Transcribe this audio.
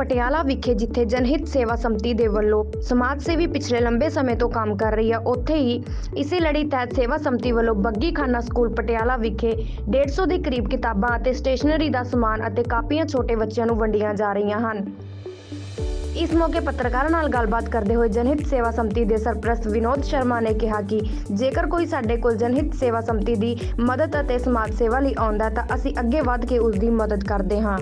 ਪਟਿਆਲਾ ਵਿਖੇ ਜਿੱਥੇ ਜਨਹਿਤ ਸੇਵਾ ਸੰਮਤੀ ਦੇ ਵੱਲੋਂ ਸਮਾਜ ਸੇਵੀ ਪਿਛਲੇ ਲੰਬੇ ਸਮੇਂ ਤੋਂ ਕੰਮ ਕਰ ਰਹੀ ਹੈ ਉੱਥੇ ਹੀ ਇਸੇ ਲੜੀ ਤਹਿਤ ਸੇਵਾ ਸੰਮਤੀ ਵੱਲੋਂ ਬੱਗੀ ਖਾਨਾ ਸਕੂਲ ਪਟਿਆਲਾ ਵਿਖੇ 150 ਦੇ ਕਰੀਬ ਕਿਤਾਬਾਂ ਅਤੇ ਸਟੇਸ਼ਨਰੀ ਦਾ ਸਮਾਨ ਅਤੇ ਕਾਪੀਆਂ ਛੋਟੇ ਬੱਚਿਆਂ ਨੂੰ ਵੰਡੀਆਂ ਜਾ ਰਹੀਆਂ ਹਨ। ਇਸ ਮੌਕੇ ਪੱਤਰਕਾਰਾਂ ਨਾਲ ਗੱਲਬਾਤ ਕਰਦੇ ਹੋਏ ਜਨਹਿਤ ਸੇਵਾ ਸੰਮਤੀ ਦੇ ਸਰਪ੍ਰਸਤ ਵਿਨੋਦ ਸ਼ਰਮਾ ਨੇ ਕਿਹਾ ਕਿ ਜੇਕਰ ਕੋਈ ਸਾਡੇ ਕੋਲ ਜਨਹਿਤ ਸੇਵਾ ਸੰਮਤੀ ਦੀ ਮਦਦ ਅਤੇ ਸਮਾਜ ਸੇਵਾ ਲਈ ਆਉਂਦਾ ਤਾਂ ਅਸੀਂ ਅੱਗੇ ਵਧ ਕੇ ਉਸ ਦੀ ਮਦਦ ਕਰਦੇ ਹਾਂ।